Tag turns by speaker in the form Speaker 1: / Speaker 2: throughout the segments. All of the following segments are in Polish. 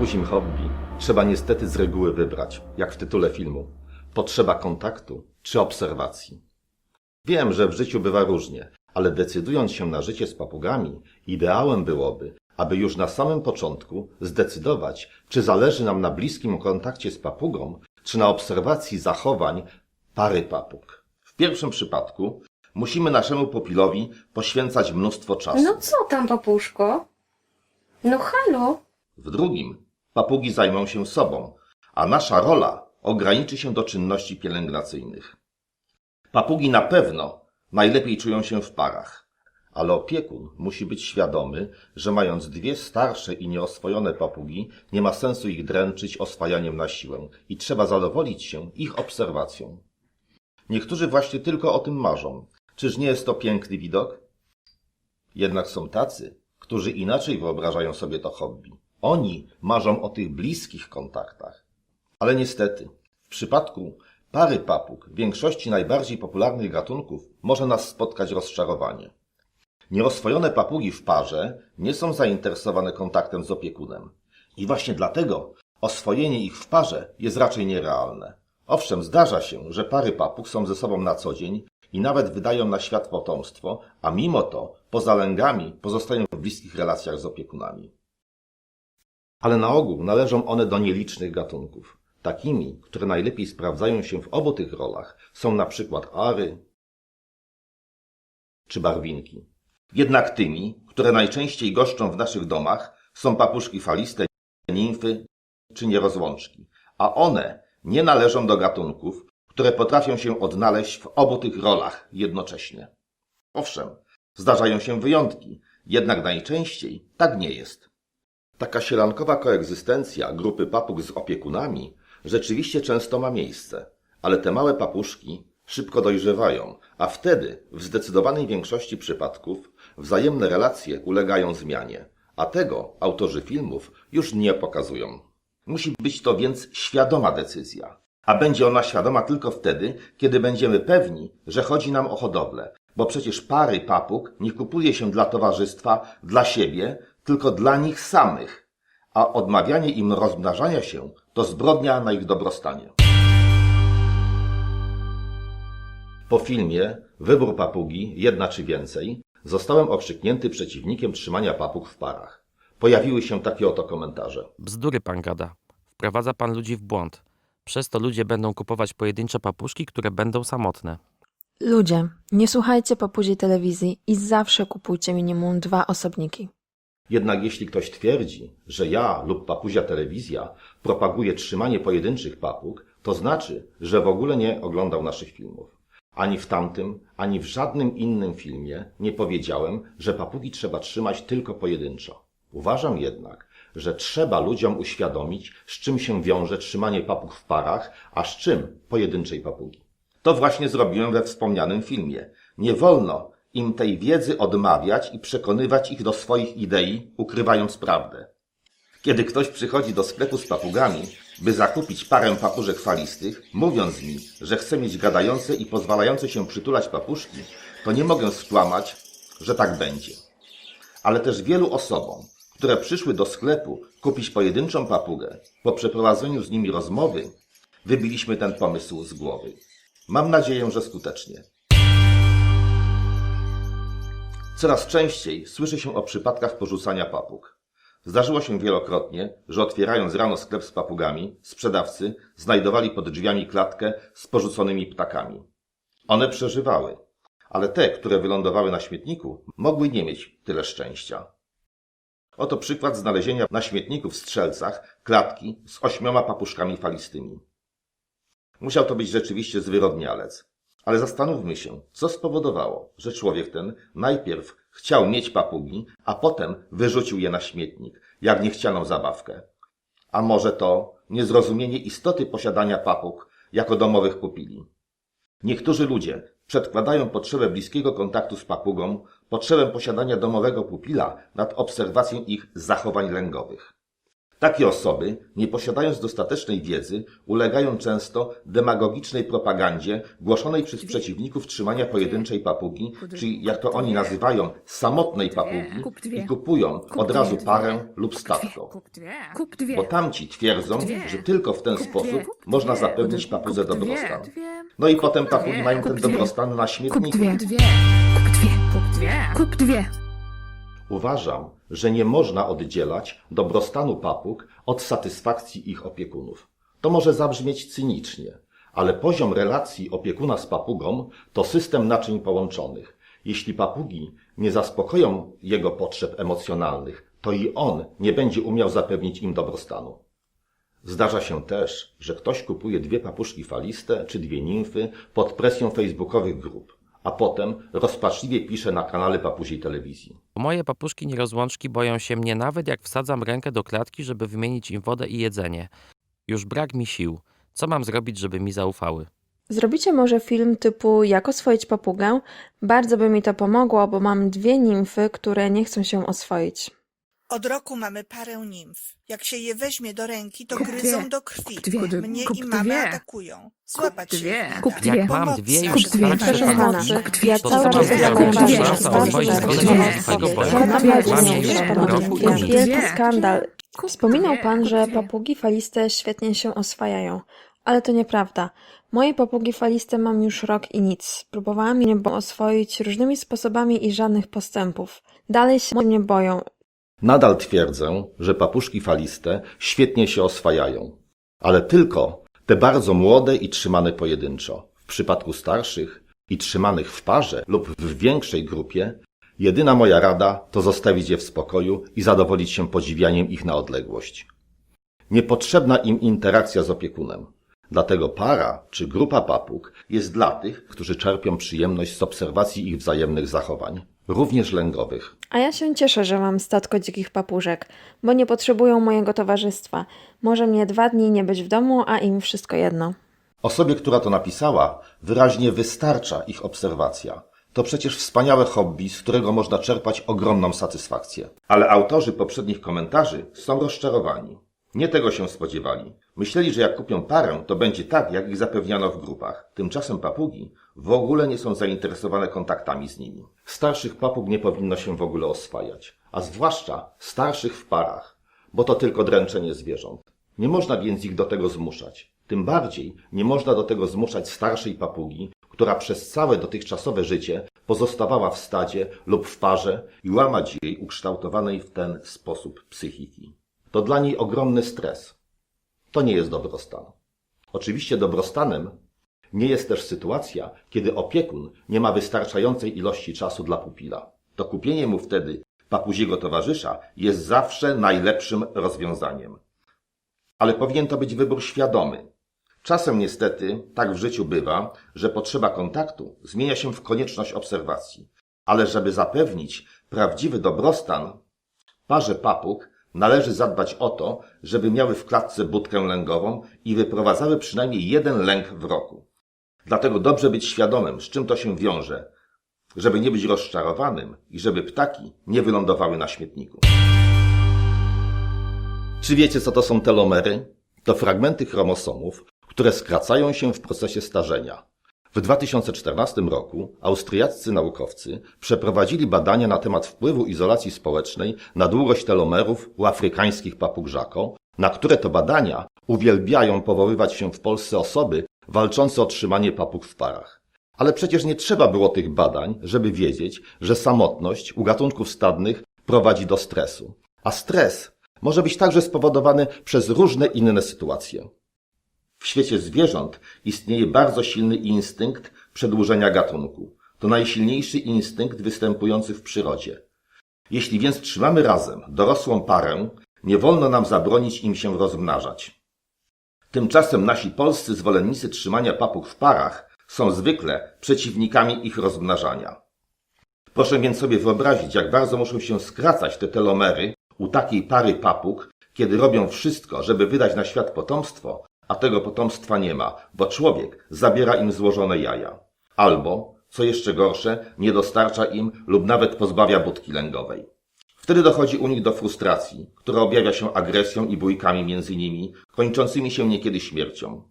Speaker 1: papuzim hobby trzeba niestety z reguły wybrać, jak w tytule filmu. Potrzeba kontaktu czy obserwacji. Wiem, że w życiu bywa różnie, ale decydując się na życie z papugami, ideałem byłoby, aby już na samym początku zdecydować, czy zależy nam na bliskim kontakcie z papugą, czy na obserwacji zachowań pary papug. W pierwszym przypadku musimy naszemu pupilowi poświęcać mnóstwo czasu.
Speaker 2: No co tam, papuszko? No halo?
Speaker 1: W drugim papugi zajmą się sobą, a nasza rola ograniczy się do czynności pielęgnacyjnych. Papugi na pewno najlepiej czują się w parach, ale opiekun musi być świadomy, że mając dwie starsze i nieoswojone papugi, nie ma sensu ich dręczyć oswajaniem na siłę i trzeba zadowolić się ich obserwacją. Niektórzy właśnie tylko o tym marzą. Czyż nie jest to piękny widok? Jednak są tacy, którzy inaczej wyobrażają sobie to hobby. Oni marzą o tych bliskich kontaktach. Ale niestety, w przypadku pary papug większości najbardziej popularnych gatunków może nas spotkać rozczarowanie. Nieoswojone papugi w parze nie są zainteresowane kontaktem z opiekunem. I właśnie dlatego oswojenie ich w parze jest raczej nierealne. Owszem, zdarza się, że pary papug są ze sobą na co dzień i nawet wydają na świat potomstwo, a mimo to poza lęgami pozostają w bliskich relacjach z opiekunami. Ale na ogół należą one do nielicznych gatunków. Takimi, które najlepiej sprawdzają się w obu tych rolach, są na przykład ary czy barwinki. Jednak tymi, które najczęściej goszczą w naszych domach, są papuszki faliste, nimfy czy nierozłączki, a one nie należą do gatunków, które potrafią się odnaleźć w obu tych rolach jednocześnie. Owszem, zdarzają się wyjątki, jednak najczęściej tak nie jest. Taka sielankowa koegzystencja grupy papug z opiekunami rzeczywiście często ma miejsce, ale te małe papuszki szybko dojrzewają, a wtedy w zdecydowanej większości przypadków wzajemne relacje ulegają zmianie, a tego autorzy filmów już nie pokazują. Musi być to więc świadoma decyzja, a będzie ona świadoma tylko wtedy, kiedy będziemy pewni, że chodzi nam o hodowlę, bo przecież pary papug nie kupuje się dla towarzystwa, dla siebie, tylko dla nich samych, a odmawianie im rozmnażania się to zbrodnia na ich dobrostanie. Po filmie Wybór papugi, jedna czy więcej, zostałem okrzyknięty przeciwnikiem trzymania papug w parach. Pojawiły się takie oto komentarze.
Speaker 3: Bzdury pan gada. Wprowadza pan ludzi w błąd. Przez to ludzie będą kupować pojedyncze papuszki, które będą samotne.
Speaker 4: Ludzie, nie słuchajcie papuzi telewizji i zawsze kupujcie minimum dwa osobniki.
Speaker 1: Jednak jeśli ktoś twierdzi, że ja lub papuzia telewizja propaguje trzymanie pojedynczych papug, to znaczy, że w ogóle nie oglądał naszych filmów. Ani w tamtym, ani w żadnym innym filmie nie powiedziałem, że papugi trzeba trzymać tylko pojedynczo. Uważam jednak, że trzeba ludziom uświadomić, z czym się wiąże trzymanie papug w parach, a z czym pojedynczej papugi. To właśnie zrobiłem we wspomnianym filmie. Nie wolno im tej wiedzy odmawiać i przekonywać ich do swoich idei, ukrywając prawdę. Kiedy ktoś przychodzi do sklepu z papugami, by zakupić parę papużek falistych, mówiąc mi, że chce mieć gadające i pozwalające się przytulać papuszki, to nie mogę skłamać, że tak będzie. Ale też wielu osobom, które przyszły do sklepu kupić pojedynczą papugę, po przeprowadzeniu z nimi rozmowy, wybiliśmy ten pomysł z głowy. Mam nadzieję, że skutecznie. Coraz częściej słyszy się o przypadkach porzucania papug. Zdarzyło się wielokrotnie, że otwierając rano sklep z papugami, sprzedawcy znajdowali pod drzwiami klatkę z porzuconymi ptakami. One przeżywały, ale te, które wylądowały na śmietniku, mogły nie mieć tyle szczęścia. Oto przykład znalezienia na śmietniku w Strzelcach klatki z ośmioma papuszkami falistymi. Musiał to być rzeczywiście zwyrodnialec. Ale zastanówmy się, co spowodowało, że człowiek ten najpierw chciał mieć papugi, a potem wyrzucił je na śmietnik, jak niechcianą zabawkę. A może to niezrozumienie istoty posiadania papug jako domowych pupili. Niektórzy ludzie przedkładają potrzebę bliskiego kontaktu z papugą, potrzebę posiadania domowego pupila nad obserwacją ich zachowań lęgowych. Takie osoby, nie posiadając dostatecznej wiedzy, ulegają często demagogicznej propagandzie głoszonej przez przeciwników trzymania pojedynczej papugi, czyli jak to oni nazywają, samotnej papugi i kupują od razu parę lub.
Speaker 5: Kup. Kup dwie.
Speaker 1: Bo tamci twierdzą, że tylko w ten sposób można zapewnić papudze
Speaker 5: Kup
Speaker 1: dobrostan. No i potem papugi mają ten
Speaker 5: Kup
Speaker 1: dobrostan na
Speaker 5: Kup
Speaker 1: śmietniku.
Speaker 5: dwie. Dwie. Kup dwie. Kup dwie. Kup dwie.
Speaker 1: Uważam, że nie można oddzielać dobrostanu papug od satysfakcji ich opiekunów. To może zabrzmieć cynicznie, ale poziom relacji opiekuna z papugą to system naczyń połączonych. Jeśli papugi nie zaspokoją jego potrzeb emocjonalnych, to i on nie będzie umiał zapewnić im dobrostanu. Zdarza się też, że ktoś kupuje dwie papuszki faliste czy dwie nimfy pod presją facebookowych grup, a potem rozpaczliwie pisze na kanale papuziej telewizji.
Speaker 3: Moje papuszki nierozłączki boją się mnie nawet jak wsadzam rękę do klatki, żeby wymienić im wodę i jedzenie. Już brak mi sił. Co mam zrobić, żeby mi zaufały?
Speaker 4: Zrobicie może film typu Jak oswoić papugę? Bardzo by mi to pomogło, bo mam dwie nimfy, które nie chcą się oswoić.
Speaker 6: Od roku mamy parę nimf. Jak się je weźmie do ręki, to
Speaker 5: Kup
Speaker 6: gryzą
Speaker 5: dwie.
Speaker 6: do krwi.
Speaker 5: Kup dwie.
Speaker 6: Mnie
Speaker 5: Kup
Speaker 6: i mamę
Speaker 5: dwie.
Speaker 6: atakują. Złapać się
Speaker 5: dwie.
Speaker 6: nie
Speaker 5: Kup
Speaker 6: da.
Speaker 5: dwie.
Speaker 3: Jak mam
Speaker 6: Pomocy.
Speaker 3: dwie już
Speaker 5: Kup dwie.
Speaker 3: starsze
Speaker 4: Proszę pana,
Speaker 3: papugi,
Speaker 4: ja
Speaker 3: to
Speaker 4: cały
Speaker 3: co
Speaker 4: czas
Speaker 3: mam zrobić?
Speaker 4: bardzo
Speaker 3: swojego boju.
Speaker 4: Rozmawiajcie
Speaker 3: Mam
Speaker 4: z
Speaker 3: już
Speaker 4: nią,
Speaker 3: pół roku i
Speaker 4: Jest
Speaker 3: nic.
Speaker 4: wielki skandal.
Speaker 5: Kup
Speaker 4: Wspominał
Speaker 5: dwie.
Speaker 4: pan,
Speaker 5: Kup
Speaker 4: że
Speaker 5: dwie.
Speaker 4: papugi faliste świetnie się oswajają. Ale to nieprawda. Moje papugi faliste mam już rok i nic. Próbowałam je bo- oswoić różnymi sposobami i żadnych postępów. Dalej się mnie boją.
Speaker 1: Nadal twierdzę, że papuszki faliste świetnie się oswajają, ale tylko te bardzo młode i trzymane pojedynczo. W przypadku starszych i trzymanych w parze lub w większej grupie, jedyna moja rada to zostawić je w spokoju i zadowolić się podziwianiem ich na odległość. Niepotrzebna im interakcja z opiekunem. Dlatego para czy grupa papug jest dla tych, którzy czerpią przyjemność z obserwacji ich wzajemnych zachowań, również lęgowych.
Speaker 4: A ja się cieszę, że mam statko dzikich papużek, bo nie potrzebują mojego towarzystwa. Może mnie dwa dni nie być w domu, a im wszystko jedno.
Speaker 1: Osobie, która to napisała, wyraźnie wystarcza ich obserwacja. To przecież wspaniałe hobby, z którego można czerpać ogromną satysfakcję. Ale autorzy poprzednich komentarzy są rozczarowani. Nie tego się spodziewali. Myśleli, że jak kupią parę, to będzie tak, jak ich zapewniano w grupach. Tymczasem papugi w ogóle nie są zainteresowane kontaktami z nimi. Starszych papug nie powinno się w ogóle oswajać, a zwłaszcza starszych w parach, bo to tylko dręczenie zwierząt. Nie można więc ich do tego zmuszać. Tym bardziej nie można do tego zmuszać starszej papugi, która przez całe dotychczasowe życie pozostawała w stadzie lub w parze i łamać jej ukształtowanej w ten sposób psychiki. To dla niej ogromny stres. To nie jest dobrostan. Oczywiście dobrostanem nie jest też sytuacja, kiedy opiekun nie ma wystarczającej ilości czasu dla pupila. To kupienie mu wtedy papuziego towarzysza jest zawsze najlepszym rozwiązaniem. Ale powinien to być wybór świadomy. Czasem niestety tak w życiu bywa, że potrzeba kontaktu zmienia się w konieczność obserwacji. Ale żeby zapewnić prawdziwy dobrostan, parze papug należy zadbać o to, żeby miały w klatce budkę lęgową i wyprowadzały przynajmniej jeden lęk w roku. Dlatego dobrze być świadomym, z czym to się wiąże, żeby nie być rozczarowanym i żeby ptaki nie wylądowały na śmietniku. Czy wiecie, co to są telomery? To fragmenty chromosomów, które skracają się w procesie starzenia. W 2014 roku austriaccy naukowcy przeprowadzili badania na temat wpływu izolacji społecznej na długość telomerów u afrykańskich papug żako, na które to badania uwielbiają powoływać się w Polsce osoby walczące o trzymanie papug w parach. Ale przecież nie trzeba było tych badań, żeby wiedzieć, że samotność u gatunków stadnych prowadzi do stresu. A stres może być także spowodowany przez różne inne sytuacje. W świecie zwierząt istnieje bardzo silny instynkt przedłużenia gatunku. To najsilniejszy instynkt występujący w przyrodzie. Jeśli więc trzymamy razem dorosłą parę, nie wolno nam zabronić im się rozmnażać. Tymczasem nasi polscy zwolennicy trzymania papug w parach są zwykle przeciwnikami ich rozmnażania. Proszę więc sobie wyobrazić, jak bardzo muszą się skracać te telomery u takiej pary papug, kiedy robią wszystko, żeby wydać na świat potomstwo, a tego potomstwa nie ma, bo człowiek zabiera im złożone jaja. Albo, co jeszcze gorsze, nie dostarcza im lub nawet pozbawia budki lęgowej. Wtedy dochodzi u nich do frustracji, która objawia się agresją i bójkami między nimi, kończącymi się niekiedy śmiercią.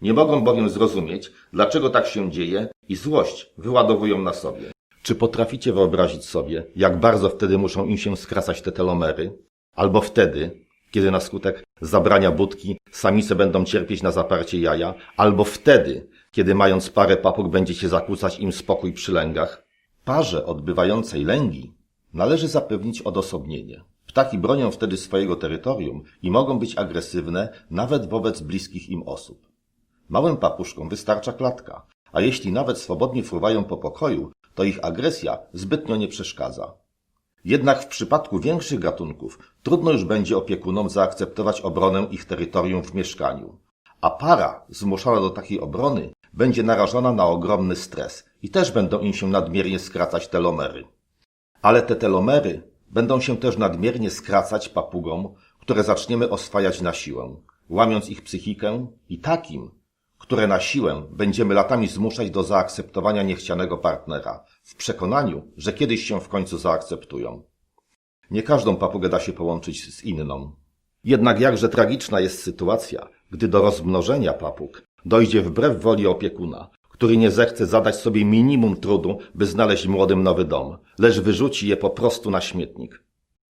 Speaker 1: Nie mogą bowiem zrozumieć, dlaczego tak się dzieje i złość wyładowują na sobie. Czy potraficie wyobrazić sobie, jak bardzo wtedy muszą im się skracać te telomery? Albo wtedy, kiedy na skutek zabrania budki samice będą cierpieć na zaparcie jaja, albo wtedy, kiedy mając parę papug będziecie zakłócać im spokój przy lęgach? Parze odbywającej lęgi należy zapewnić odosobnienie. Ptaki bronią wtedy swojego terytorium i mogą być agresywne nawet wobec bliskich im osób. Małym papuszkom wystarcza klatka, a jeśli nawet swobodnie fruwają po pokoju, to ich agresja zbytnio nie przeszkadza. Jednak w przypadku większych gatunków trudno już będzie opiekunom zaakceptować obronę ich terytorium w mieszkaniu, a para zmuszona do takiej obrony będzie narażona na ogromny stres i też będą im się nadmiernie skracać telomery. Ale te telomery będą się też nadmiernie skracać papugom, które zaczniemy oswajać na siłę, łamiąc ich psychikę i takim, które na siłę będziemy latami zmuszać do zaakceptowania niechcianego partnera, w przekonaniu, że kiedyś się w końcu zaakceptują. Nie każdą papugę da się połączyć z inną. Jednak jakże tragiczna jest sytuacja, gdy do rozmnożenia papug dojdzie wbrew woli opiekuna, który nie zechce zadać sobie minimum trudu, by znaleźć młodym nowy dom, lecz wyrzuci je po prostu na śmietnik.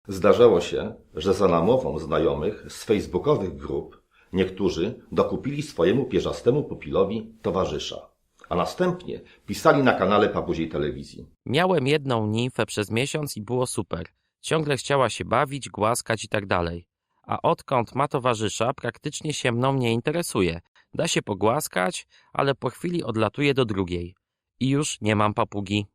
Speaker 1: Zdarzało się, że za namową znajomych z facebookowych grup niektórzy dokupili swojemu pierzastemu pupilowi towarzysza, a następnie pisali na kanale papuziej telewizji.
Speaker 3: Miałem jedną nimfę przez miesiąc i było super. Ciągle chciała się bawić, głaskać i tak dalej. A odkąd ma towarzysza, praktycznie się mną nie interesuje. Da się pogłaskać, ale po chwili odlatuje do drugiej. I już nie mam papugi.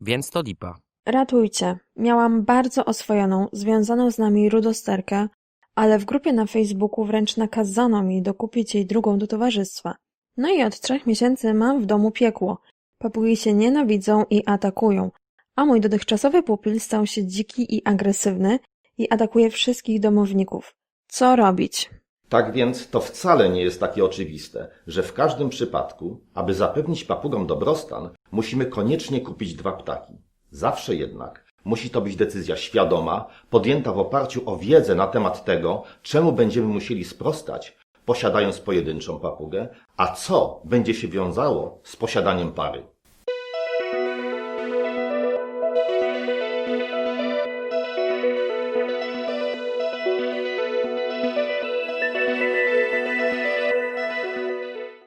Speaker 3: Więc to lipa.
Speaker 4: Ratujcie. Miałam bardzo oswojoną, związaną z nami rudosterkę, ale w grupie na Facebooku wręcz nakazano mi dokupić jej drugą do towarzystwa. No i od trzech miesięcy mam w domu piekło. Papugi się nienawidzą i atakują, a mój dotychczasowy pupil stał się dziki i agresywny i atakuje wszystkich domowników. Co robić?
Speaker 1: Tak więc to wcale nie jest takie oczywiste, że w każdym przypadku, aby zapewnić papugom dobrostan, musimy koniecznie kupić dwa ptaki. Zawsze jednak musi to być decyzja świadoma, podjęta w oparciu o wiedzę na temat tego, czemu będziemy musieli sprostać, posiadając pojedynczą papugę, a co będzie się wiązało z posiadaniem pary.